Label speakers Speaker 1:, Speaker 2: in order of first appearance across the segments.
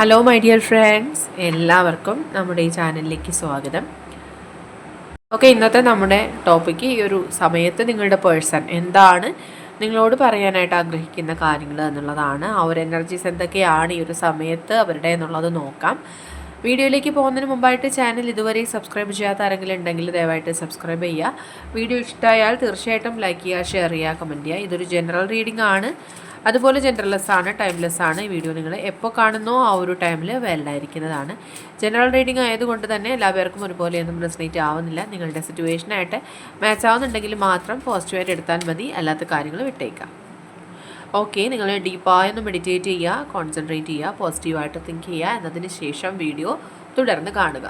Speaker 1: Hello my dear friends എല്ലാവർക്കും നമ്മുടെ ഈ ചാനലിലേക്ക് സ്വാഗതം. ഓക്കെ ഇന്നത്തെ നമ്മുടെ ടോപ്പിക്ക് ഈ ഒരു സമയത്ത് നിങ്ങളുടെ പേഴ്സൺ എന്താണ് നിങ്ങളോട് പറയാനായിട്ട് ആഗ്രഹിക്കുന്ന കാര്യങ്ങൾ എന്നുള്ളതാണ്. ആ ഒരു എനർജീസ് എന്തൊക്കെയാണ് ഈ ഒരു സമയത്ത് അവരുടെ എന്നുള്ളത് നോക്കാം. വീഡിയോയിലേക്ക് പോകുന്നതിന് മുമ്പായിട്ട് ചാനൽ ഇതുവരെ സബ്സ്ക്രൈബ് ചെയ്യാത്ത ആരെങ്കിലും ഉണ്ടെങ്കിൽ ദയവായിട്ട് സബ്സ്ക്രൈബ് ചെയ്യുക. വീഡിയോ ഇഷ്ടമായാൽ തീർച്ചയായിട്ടും ലൈക്ക് ചെയ്യുക ഷെയർ ചെയ്യുക കമന്റ് ചെയ്യുക. ഇതൊരു ജനറൽ റീഡിംഗ് ആണ്. അതുപോലെ ജനറൽലെസ് ആണ് ടൈംലെസ് ആണ്. ഈ വീഡിയോ നിങ്ങൾ എപ്പോൾ കാണുന്നോ ആ ഒരു ടൈമിൽ വെല്ലായിരിക്കുന്നതാണ് ജനറൽ റീഡിംഗ് ആയതുകൊണ്ട് തന്നെ എല്ലാ പേർക്കും ഒരുപോലെയൊന്നും റെസിനേറ്റ് ആവുന്നില്ല. നിങ്ങളുടെ സിറ്റുവേഷനായിട്ട് മാച്ച് ആവുന്നുണ്ടെങ്കിൽ മാത്രം പോസിറ്റീവായിട്ട് എടുത്താൽ മതി. അല്ലാത്ത കാര്യങ്ങൾ വിട്ടേക്കാം ഓക്കെ നിങ്ങൾ ഡീപ്പായൊന്ന് മെഡിറ്റേറ്റ് ചെയ്യുക കോൺസെൻട്രേറ്റ് ചെയ്യുക പോസിറ്റീവായിട്ട് തിങ്ക് ചെയ്യുക. എന്നതിന് ശേഷം വീഡിയോ തുടർന്ന് കാണുക.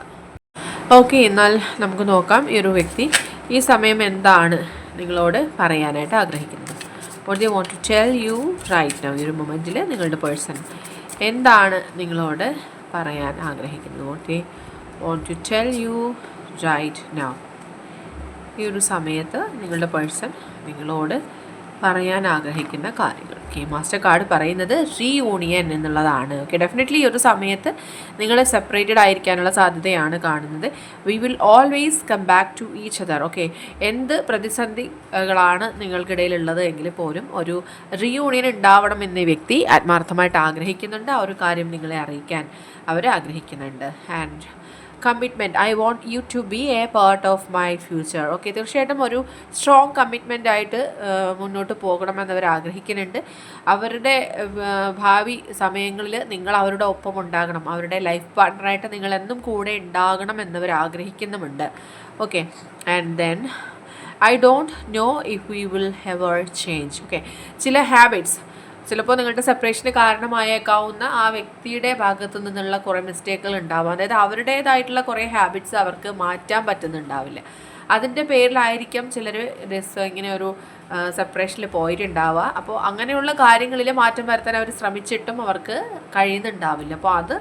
Speaker 1: ഓക്കെ എന്നാൽ നമുക്ക് നോക്കാം ഈ ഒരു വ്യക്തി ഈ സമയം എന്താണ് നിങ്ങളോട് പറയാനായിട്ട് ആഗ്രഹിക്കുന്നത്. What they want to tell you right now ഈ ഒരു മൊമെന്റിൽ നിങ്ങളുടെ പേഴ്സൺ എന്താണ് നിങ്ങളോട് പറയാൻ ആഗ്രഹിക്കുന്നത്? What they want to tell you right now ഈ ഒരു സമയത്ത് നിങ്ങളുടെ പേഴ്സൺ നിങ്ങളോട് പറയാൻ ആഗ്രഹിക്കുന്ന കാര്യങ്ങൾ. ഓക്കെ മാസ്റ്റർ കാർഡ് പറയുന്നത് റീയൂണിയൻ എന്നുള്ളതാണ്. ഓക്കെ ഡെഫിനറ്റ്ലി ഈ ഒരു സമയത്ത് നിങ്ങൾ സെപ്പറേറ്റഡ് ആയിരിക്കാനുള്ള സാധ്യതയാണ് കാണുന്നത്. We will always come back to each other okay എന്ത് പ്രതിസന്ധികളാണ് നിങ്ങൾക്കിടയിലുള്ളത് എങ്കിൽ പോലും ഒരു റീയൂണിയൻ ഉണ്ടാവണം എന്ന വ്യക്തി ആത്മാർത്ഥമായിട്ട് ആഗ്രഹിക്കുന്നുണ്ട്. ആ ഒരു കാര്യം നിങ്ങളെ അറിയിക്കാൻ അവർ ആഗ്രഹിക്കുന്നുണ്ട്. And commitment I want you to be a part of my future okay തീർച്ചയായിട്ടും ഒരു സ്ട്രോങ് കമ്മിറ്റ്മെന്റ് ആയിട്ട് മുന്നോട്ട് പോകണമെന്ന് അവർ ആഗ്രഹിക്കുന്നുണ്ട്. അവരുടെ ഭാവി സമയങ്ങളിൽ നിങ്ങൾ അവരുടെ ഒപ്പം ഉണ്ടാകണം. അവരുടെ ലൈഫ് പാർട്ട്ണറായിട്ട് നിങ്ങൾ എന്നും കൂടെ ഉണ്ടാകണം എന്നവർ ആഗ്രഹിക്കുന്നുമുണ്ട്. Okay and then I don't know if we will ever change okay ചില ഹാബിറ്റ്സ് ചിലപ്പോൾ നിങ്ങളുടെ സെപ്പറേഷന് കാരണമായേക്കാവുന്ന ആ വ്യക്തിയുടെ ഭാഗത്തു നിന്നുള്ള കുറേ മിസ്റ്റേക്കുകൾ ഉണ്ടാവാം. അതായത് അവരുടേതായിട്ടുള്ള കുറേ ഹാബിറ്റ്സ് അവർക്ക് മാറ്റാൻ പറ്റുന്നുണ്ടാവില്ല. അതിന്റെ പേരിലായിരിക്കും ചിലർ ഇങ്ങനെ ഒരു സെപ്പറേഷനിൽ പോയിട്ടുണ്ടാവുക. അപ്പോൾ അങ്ങനെയുള്ള കാര്യങ്ങളിൽ മാറ്റം വരുത്താൻ അവർ ശ്രമിച്ചിട്ടും അവർക്ക് കഴിയുന്നുണ്ടാവില്ല. അപ്പോൾ അത്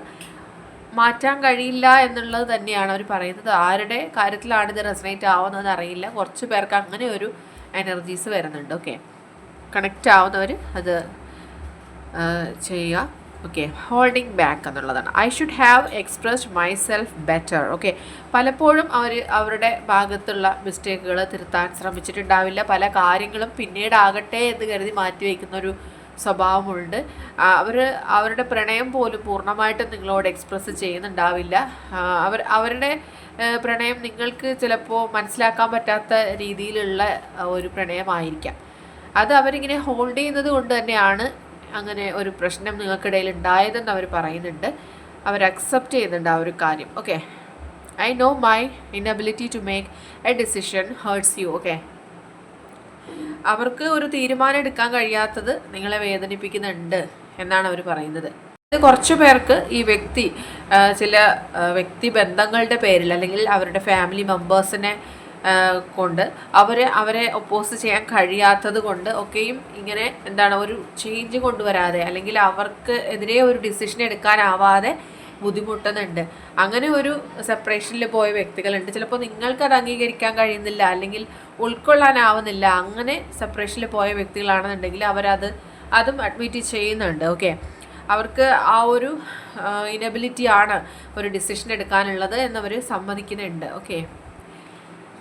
Speaker 1: മാറ്റാൻ കഴിയില്ല എന്നുള്ളത് തന്നെയാണ് അവർ പറയുന്നത്. ആരുടെ കാര്യത്തിലാണ് ഇത് റെസനേറ്റ് ആവുന്നത് അറിയില്ല. കുറച്ച് പേർക്ക് അങ്ങനെ ഒരു എനർജീസ് വരുന്നുണ്ട്. ഓക്കെ കണക്റ്റ് ആവുന്നവർ അത് ചെയ്യുക. ഓക്കെ ഹോൾഡിംഗ് ബാക്ക് എന്നുള്ളതാണ്. I should have expressed myself better okay പലപ്പോഴും അവർ അവരുടെ ഭാഗത്തുള്ള മിസ്റ്റേക്കുകൾ തിരുത്താൻ ശ്രമിച്ചിട്ടുണ്ടാവില്ല. പല കാര്യങ്ങളും പിന്നീടാകട്ടെ എന്ന് കരുതി മാറ്റിവെക്കുന്ന ഒരു സ്വഭാവമുണ്ട്. അവർ അവരുടെ പ്രണയം പോലും പൂർണമായിട്ടും നിങ്ങളോട് എക്സ്പ്രസ് ചെയ്യുന്നുണ്ടാവില്ല. അവർ അവരുടെ പ്രണയം നിങ്ങൾക്ക് ചിലപ്പോൾ മനസ്സിലാക്കാൻ പറ്റാത്ത രീതിയിലുള്ള ഒരു പ്രണയമായിരിക്കാം. അത് അവരിങ്ങനെ ഹോൾഡ് ചെയ്യുന്നത് കൊണ്ട് തന്നെയാണ് അങ്ങനെ ഒരു പ്രശ്നം നിങ്ങൾക്കിടയിൽ ഉണ്ടായതെന്ന് അവർ പറയുന്നുണ്ട്. അവർ അക്സെപ്റ്റ് ചെയ്യുന്നുണ്ട് ആ ഒരു കാര്യം. Okay I know my inability to make a decision hurts you okay അവർക്ക് ഒരു തീരുമാനം എടുക്കാൻ കഴിയാത്തത് നിങ്ങളെ വേദനിപ്പിക്കുന്നുണ്ട് എന്നാണ് അവർ പറയുന്നത്. ഇത് കുറച്ച് പേർക്ക് ഈ വ്യക്തി ചില വ്യക്തി ബന്ധങ്ങളുടെ പേരിൽ അല്ലെങ്കിൽ അവരുടെ ഫാമിലി മെമ്പേഴ്സിനെ കൊണ്ട് അവരെ അവരെ ഒപ്പോസ് ചെയ്യാൻ കഴിയാത്തത് കൊണ്ട് ഒക്കെയും ഇങ്ങനെ എന്താണ് ഒരു ചേഞ്ച് കൊണ്ടുവരാതെ അല്ലെങ്കിൽ അവർക്ക് എതിരെ ഒരു ഡിസിഷൻ എടുക്കാനാവാതെ ബുദ്ധിമുട്ടുന്നുണ്ട്. അങ്ങനെ ഒരു സെപ്പറേഷനിൽ പോയ വ്യക്തികളുണ്ട്. ചിലപ്പോൾ നിങ്ങൾക്ക് അത് അംഗീകരിക്കാൻ കഴിയുന്നില്ല അല്ലെങ്കിൽ ഉൾക്കൊള്ളാനാവുന്നില്ല. അങ്ങനെ സെപ്പറേഷനിൽ പോയ വ്യക്തികളാണെന്നുണ്ടെങ്കിൽ അവരത് അതും അഡ്മിറ്റ് ചെയ്യുന്നുണ്ട്. ഓക്കെ അവർക്ക് ആ ഒരു ഇനബിലിറ്റി ആണ് ഒരു ഡിസിഷൻ എടുക്കാനുള്ളത് എന്നവർ സമ്മതിക്കുന്നുണ്ട്. Okay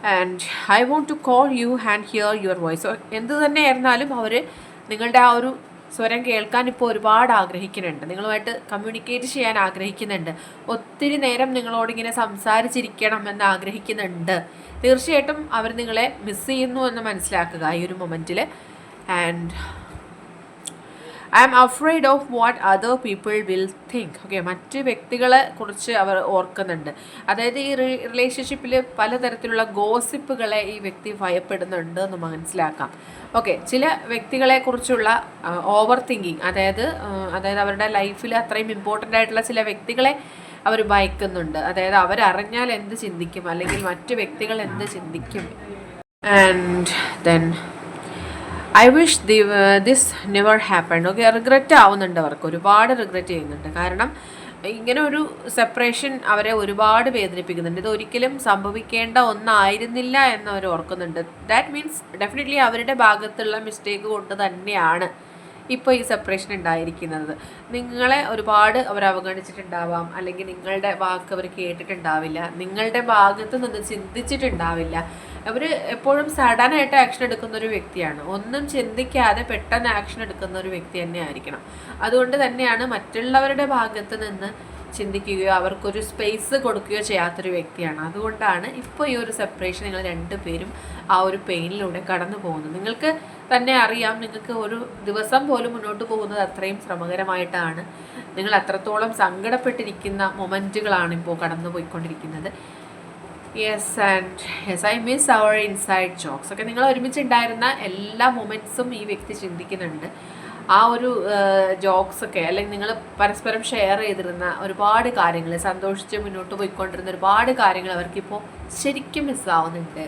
Speaker 1: and I want to call you and hear your voice എന്ത് തന്നെ ആയിരുന്നാലും അവർ നിങ്ങളുടെ ആ ഒരു സ്വരം കേൾക്കാൻ ഇപ്പോൾ ഒരുപാട് ആഗ്രഹിക്കുന്നുണ്ട്. നിങ്ങളുമായിട്ട് കമ്മ്യൂണിക്കേറ്റ് ചെയ്യാൻ ആഗ്രഹിക്കുന്നുണ്ട്. ഒത്തിരി നേരം നിങ്ങളോടിങ്ങനെ സംസാരിച്ചിരിക്കണം എന്ന് ആഗ്രഹിക്കുന്നുണ്ട്. തീർച്ചയായിട്ടും അവർ നിങ്ങളെ മിസ് ചെയ്യുന്നു എന്ന് മനസ്സിലാക്കുക ഈ ഒരു മൊമെന്റിൽ and I am afraid of what other people will think okay മറ്റ് വ്യക്തികളെ കുറിച്ച് അവർ ഓർക്കുന്നുണ്ട്. അതായത് ഈ റിലേഷൻഷിപ്പിൽ പലതരത്തിലുള്ള ഗോസിപ്പുകളെ ഈ വ്യക്തി ഭയപ്പെടുന്നുണ്ട് എന്ന് മനസ്സിലാക്കാം. ഓക്കെ ചില വ്യക്തികളെ കുറിച്ചുള്ള ഓവർ തിങ്കിങ് അതായത് അതായത് അവരുടെ ലൈഫിൽ അത്രയും ഇമ്പോർട്ടന്റ് ആയിട്ടുള്ള ചില വ്യക്തികളെ അവർ ഭയക്കുന്നുണ്ട്. അതായത് അവരറിഞ്ഞാൽ എന്ത് ചിന്തിക്കും? അല്ലെങ്കിൽ മറ്റ് വ്യക്തികൾ എന്ത് ചിന്തിക്കും? And then I wish the this never happen okay regret ആവുന്നുണ്ട് അവർക്ക്. ഒരുപാട് റിഗ്രറ്റ് ചെയ്യുന്നുണ്ട്. കാരണം ഇങ്ങനെ ഒരു സെപ്പറേഷൻ അവരെ ഒരുപാട് വേദനിപ്പിക്കുന്നുണ്ട്. ഇത് ഒരിക്കലും സംഭവിക്കേണ്ട ഒന്നായിരുന്നില്ല എന്ന് അവർ ഓർക്കുന്നുണ്ട്. ദാറ്റ് മീൻസ് ഡെഫിനറ്റ്ലി അവരുടെ ഭാഗത്തുള്ള മിസ്റ്റേക്ക് കൊണ്ട് തന്നെയാണ് ഇപ്പോൾ ഈ സെപ്പറേഷൻ ഉണ്ടായിരിക്കുന്നത്. നിങ്ങളെ ഒരുപാട് അവർ അവഗണിച്ചിട്ടുണ്ടാവാം. അല്ലെങ്കിൽ നിങ്ങളുടെ വാക്ക് അവർ കേട്ടിട്ടുണ്ടാവില്ല. നിങ്ങളുടെ ഭാഗത്ത് നിന്ന് ചിന്തിച്ചിട്ടുണ്ടാവില്ല. അവർ എപ്പോഴും സഡനായിട്ട് ആക്ഷൻ എടുക്കുന്ന ഒരു വ്യക്തിയാണ്. ഒന്നും ചിന്തിക്കാതെ പെട്ടെന്ന് ആക്ഷൻ എടുക്കുന്ന ഒരു വ്യക്തി തന്നെ ആയിരിക്കണം അതുകൊണ്ട് തന്നെയാണ് മറ്റുള്ളവരുടെ ഭാഗത്ത് നിന്ന് ചിന്തിക്കുകയോ അവർക്കൊരു സ്പേസ് കൊടുക്കുകയോ ചെയ്യാത്തൊരു വ്യക്തിയാണ്. അതുകൊണ്ടാണ് ഇപ്പോൾ ഈ ഒരു സെപ്പറേഷൻ നിങ്ങൾ രണ്ടുപേരും ആ ഒരു പെയിനിലൂടെ കടന്നു പോകുന്നത്. നിങ്ങൾക്ക് തന്നെ അറിയാം നിങ്ങൾക്ക് ഒരു ദിവസം പോലും മുന്നോട്ട് പോകുന്നത് അത്രയും ശ്രമകരമായിട്ടാണ്. നിങ്ങൾ അത്രത്തോളം സങ്കടപ്പെട്ടിരിക്കുന്ന മൊമെന്റുകളാണ് ഇപ്പോൾ കടന്നു പോയിക്കൊണ്ടിരിക്കുന്നത് yes and yes I miss our inside jokes ഒക്കെ നിങ്ങൾ ഒരുമിച്ചുണ്ടായിരുന്ന എല്ലാ മൊമെന്റ്സും ഈ വ്യക്തി ചിന്തിക്കുന്നുണ്ട്. ആ ഒരു ജോക്സൊക്കെ അല്ലെങ്കിൽ നിങ്ങൾ പരസ്പരം ഷെയർ ചെയ്തിരുന്ന ഒരുപാട് കാര്യങ്ങൾ സന്തോഷിച്ച് മുന്നോട്ട് പോയിക്കൊണ്ടിരുന്ന ഒരുപാട് കാര്യങ്ങൾ അവർക്കിപ്പോൾ ശരിക്കും മിസ്സാവുന്നുണ്ട്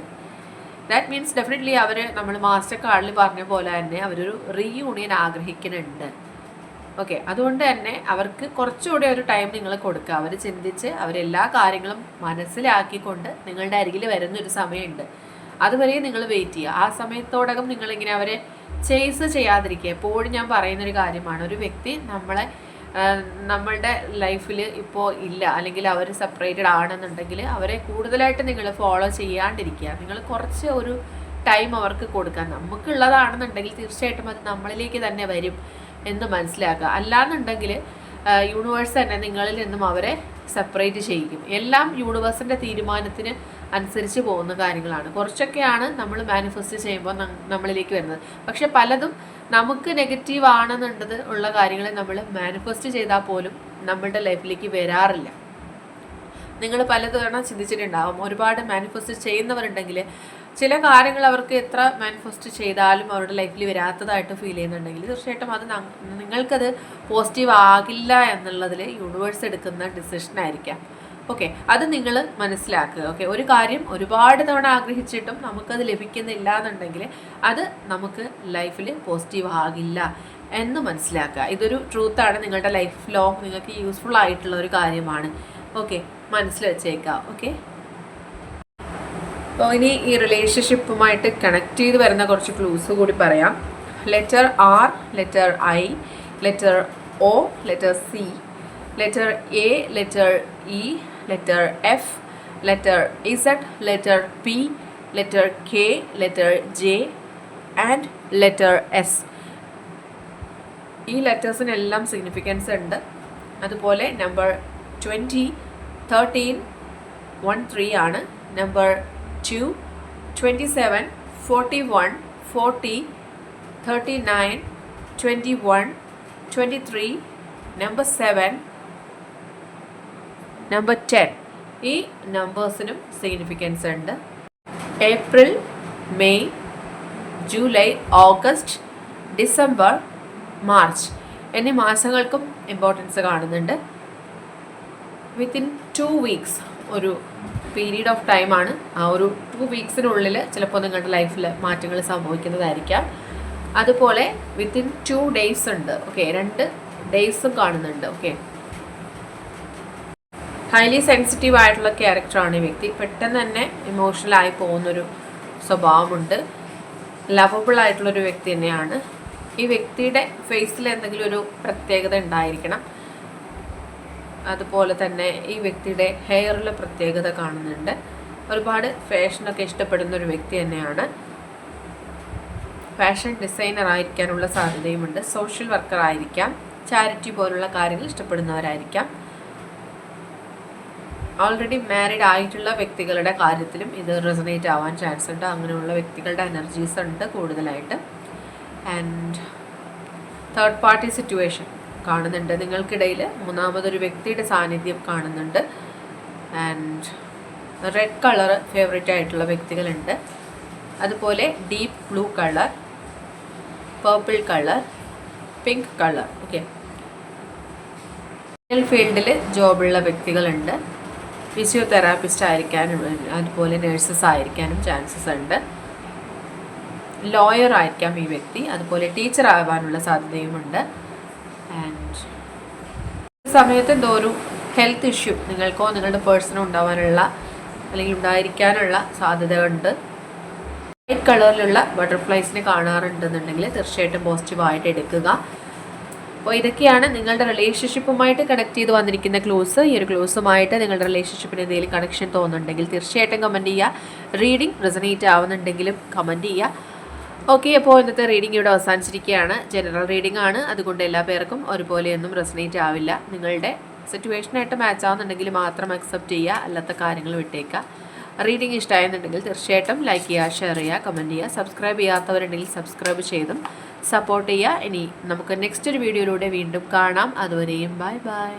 Speaker 1: ദാറ്റ് മീൻസ് ഡെഫിനറ്റ്ലി അവർ നമ്മൾ മാസ്റ്റർ കാർഡിൽ പറഞ്ഞ പോലെ തന്നെ അവരൊരു റീയൂണിയൻ ആഗ്രഹിക്കുന്നുണ്ട്. ഓക്കെ അതുകൊണ്ട് തന്നെ അവർക്ക് കുറച്ചുകൂടി ഒരു ടൈം നിങ്ങൾ കൊടുക്കുക. അവർ ചിന്തിച്ച് അവരെല്ലാ കാര്യങ്ങളും മനസ്സിലാക്കിക്കൊണ്ട് നിങ്ങളുടെ അരികിൽ വരുന്നൊരു സമയമുണ്ട്. അതുവരെ നിങ്ങൾ വെയിറ്റ് ചെയ്യുക. ആ സമയത്തോടകം നിങ്ങളിങ്ങനെ അവരെ ചേസ് ചെയ്യാതിരിക്കുക. എപ്പോഴും ഞാൻ പറയുന്നൊരു കാര്യമാണ്. ഒരു വ്യക്തി നമ്മളെ നമ്മളുടെ ലൈഫിൽ ഇപ്പോൾ ഇല്ല. അല്ലെങ്കിൽ അവർ സെപ്പറേറ്റഡ് ആണെന്നുണ്ടെങ്കിൽ അവരെ കൂടുതലായിട്ട് നിങ്ങൾ ഫോളോ ചെയ്യാണ്ടിരിക്കുക. നിങ്ങൾ കുറച്ച് ഒരു ടൈം അവർക്ക് കൊടുക്കുക. നമുക്കുള്ളതാണെന്നുണ്ടെങ്കിൽ തീർച്ചയായിട്ടും അത് നമ്മളിലേക്ക് തന്നെ വരും എന്ന് മനസ്സിലാക്കുക. അല്ലാന്നുണ്ടെങ്കിൽ യൂണിവേഴ്സ് തന്നെ നിങ്ങളിൽ നിന്നും അവരെ സെപ്പറേറ്റ് ചെയ്യിക്കും. എല്ലാം യൂണിവേഴ്സിന്റെ തീരുമാനത്തിന് അനുസരിച്ച് പോകുന്ന കാര്യങ്ങളാണ്. കുറച്ചൊക്കെയാണ് നമ്മൾ മാനിഫെസ്റ്റ് ചെയ്യുമ്പോൾ നമ്മളിലേക്ക് വരുന്നത്. പക്ഷെ പലതും നമുക്ക് നെഗറ്റീവ് ആണെന്നുണ്ടത് ഉള്ള കാര്യങ്ങളെ നമ്മൾ മാനിഫെസ്റ്റ് ചെയ്താൽ പോലും നമ്മളുടെ ലൈഫിലേക്ക് വരാറില്ല. നിങ്ങൾ പലതവണ ചിന്തിച്ചിട്ടുണ്ടാവും ഒരുപാട് മാനിഫെസ്റ്റ് ചെയ്യുന്നവരുണ്ടെങ്കിൽ ചില കാര്യങ്ങൾ അവർക്ക് എത്ര മാനിഫെസ്റ്റ് ചെയ്താലും അവരുടെ ലൈഫിൽ വരാത്തതായിട്ട് ഫീൽ ചെയ്യുന്നുണ്ടെങ്കിൽ തീർച്ചയായിട്ടും അത് നിങ്ങൾക്കത് പോസിറ്റീവ് ആകില്ല എന്നുള്ളതിൽ യൂണിവേഴ്സ് എടുക്കുന്ന ഡിസിഷൻ ആയിരിക്കാം. ഓക്കെ അത് നിങ്ങൾ മനസ്സിലാക്കുക. ഓക്കെ ഒരു കാര്യം ഒരുപാട് തവണ ആഗ്രഹിച്ചിട്ടും നമുക്കത് ലഭിക്കുന്നില്ല എന്നുണ്ടെങ്കിൽ അത് നമുക്ക് ലൈഫിൽ പോസിറ്റീവ് ആകില്ല എന്ന് മനസ്സിലാക്കുക. ഇതൊരു ട്രൂത്താണ് നിങ്ങളുടെ ലൈഫ് ലോങ് നിങ്ങൾക്ക് യൂസ്ഫുൾ ആയിട്ടുള്ള ഒരു കാര്യമാണ്. ഓക്കെ മനസ്സിൽ വെച്ചേക്കാം ഓക്കെ അപ്പോൾ ഇനി ഈ റിലേഷൻഷിപ്പുമായിട്ട് കണക്ട് ചെയ്ത് വരുന്ന കുറച്ച് ക്ലൂസ് കൂടി പറയാം. Letter R letter I letter O letter C letter A letter E letter F, letter Z, letter P, letter K, letter J and letter S ഈ ലെറ്റേഴ്സിനെല്ലാം സിഗ്നിഫിക്കൻസ് ഉണ്ട്. അതുപോലെ number twenty thirteen one three ആണ്. Number two twenty seven forty one forty thirty nine twenty one twenty three number seven number ten ഈ നമ്പേഴ്സിനും significance ഉണ്ട്. April May July August December March എന്നീ മാസങ്ങൾക്കും ഇമ്പോർട്ടൻസ് കാണുന്നുണ്ട്. Within two weeks ഒരു period of ടൈമാണ് ആ ഒരു ടു വീക്സിനുള്ളിൽ ചിലപ്പോൾ നിങ്ങളുടെ ലൈഫിൽ മാറ്റങ്ങൾ സംഭവിക്കുന്നതായിരിക്കാം. അതുപോലെ വിത്തിൻ ടു ഡേയ്സ് ഉണ്ട്. ഓക്കെ രണ്ട് ഡേയ്സും കാണുന്നുണ്ട്. ഓക്കെ ഹൈലി സെൻസിറ്റീവ് ആയിട്ടുള്ള ക്യാരക്ടറാണ് ഈ വ്യക്തി. പെട്ടെന്ന് തന്നെ ഇമോഷണലായി പോകുന്നൊരു സ്വഭാവമുണ്ട്. ലവബിൾ ആയിട്ടുള്ളൊരു വ്യക്തി തന്നെയാണ്. ഈ വ്യക്തിയുടെ ഫേസിൽ എന്തെങ്കിലും ഒരു പ്രത്യേകത ഉണ്ടായിരിക്കണം. അതുപോലെ തന്നെ ഈ വ്യക്തിയുടെ ഹെയറിൽ പ്രത്യേകത കാണുന്നുണ്ട്. ഒരുപാട് ഫാഷനൊക്കെ ഇഷ്ടപ്പെടുന്ന ഒരു വ്യക്തി തന്നെയാണ്. ഫാഷൻ ഡിസൈനർ ആയിരിക്കാനുള്ള സാധ്യതയുമുണ്ട്. സോഷ്യൽ വർക്കർ ആയിരിക്കാം. ചാരിറ്റി പോലുള്ള കാര്യങ്ങൾ ഇഷ്ടപ്പെടുന്നവരായിരിക്കാം. ഓൾറെഡി മാരിഡ് ആയിട്ടുള്ള വ്യക്തികളുടെ കാര്യത്തിലും ഇത് റെസനേറ്റ് ആവാൻ ചാൻസ് ഉണ്ട്. അങ്ങനെയുള്ള വ്യക്തികളുടെ എനർജീസ് ഉണ്ട് കൂടുതലായിട്ട്. ആൻഡ് തേർഡ് പാർട്ടി സിറ്റുവേഷൻ കാണുന്നുണ്ട്. നിങ്ങൾക്കിടയിൽ മൂന്നാമതൊരു വ്യക്തിയുടെ സാന്നിധ്യം കാണുന്നുണ്ട്. ആൻഡ് റെഡ് കളർ ഫേവറേറ്റ് ആയിട്ടുള്ള വ്യക്തികളുണ്ട്. അതുപോലെ deep blue colour purple colour pink colour okay ഫീൽഡിൽ ജോബുള്ള വ്യക്തികളുണ്ട്. ഫിസിയോതെറാപ്പിസ്റ്റ് ആയിരിക്കാനും അതുപോലെ നഴ്സസ് ആയിരിക്കാനും ചാൻസസ് ഉണ്ട്. ലോയർ ആയിരിക്കാം ഈ വ്യക്തി അതുപോലെ ടീച്ചർ ആവാനുള്ള സാധ്യതയുമുണ്ട്. ആൻഡ് സമയത്ത് എന്തോ ഒരു ഹെൽത്ത് ഇഷ്യൂ നിങ്ങൾക്കോ നിങ്ങളുടെ പേഴ്സണോ ഉണ്ടാവാനുള്ള അല്ലെങ്കിൽ ഉണ്ടായിരിക്കാനുള്ള സാധ്യതയുണ്ട്. വൈറ്റ് കളറിലുള്ള ബട്ടർഫ്ലൈസിനെ കാണാറുണ്ടെന്നുണ്ടെങ്കിൽ തീർച്ചയായിട്ടും പോസിറ്റീവായിട്ട് എടുക്കുക. അപ്പോൾ ഇതൊക്കെയാണ് നിങ്ങളുടെ റിലേഷൻഷിപ്പുമായിട്ട് കണക്ട് ചെയ്ത് വന്നിരിക്കുന്ന ക്ലോസ് ഈ ഒരു ക്ലോസുമായിട്ട് നിങ്ങളുടെ റിലേഷൻഷിപ്പിന് എന്തെങ്കിലും കണക്ഷൻ തോന്നുന്നുണ്ടെങ്കിൽ തീർച്ചയായിട്ടും കമന്റ് ചെയ്യുക. റീഡിംഗ് റെസനേറ്റ് ആവുന്നുണ്ടെങ്കിലും കമന്റ് ചെയ്യുക. ഓക്കെ അപ്പോൾ ഇന്നത്തെ റീഡിംഗ് ഇവിടെ അവസാനിച്ചിരിക്കുകയാണ്. ജനറൽ റീഡിംഗ് ആണ്. അതുകൊണ്ട് എല്ലാ പേർക്കും ഒരുപോലെയൊന്നും റെസനേറ്റ് ആവില്ല. നിങ്ങളുടെ സിറ്റുവേഷനായിട്ട് മാച്ച് ആവുന്നുണ്ടെങ്കിൽ മാത്രം അക്സെപ്റ്റ് ചെയ്യുക. അല്ലാത്ത കാര്യങ്ങൾ വിട്ടേക്കുക. റീഡിംഗ് ഇഷ്ടമായെന്നുണ്ടെങ്കിൽ തീർച്ചയായിട്ടും ലൈക്ക് ചെയ്യുക ഷെയർ ചെയ്യുക കമന്റ് ചെയ്യുക. സബ്സ്ക്രൈബ് ചെയ്യാത്തവരുണ്ടെങ്കിൽ സബ്സ്ക്രൈബ് ചെയ്തും. സപ്പോർട്ട് ചെയ്യുക. ഇനി നമുക്ക് നെക്സ്റ്റ് ഒരു വീഡിയോയിലൂടെ വീണ്ടും കാണാം. അതുവരെയും ബൈ ബൈ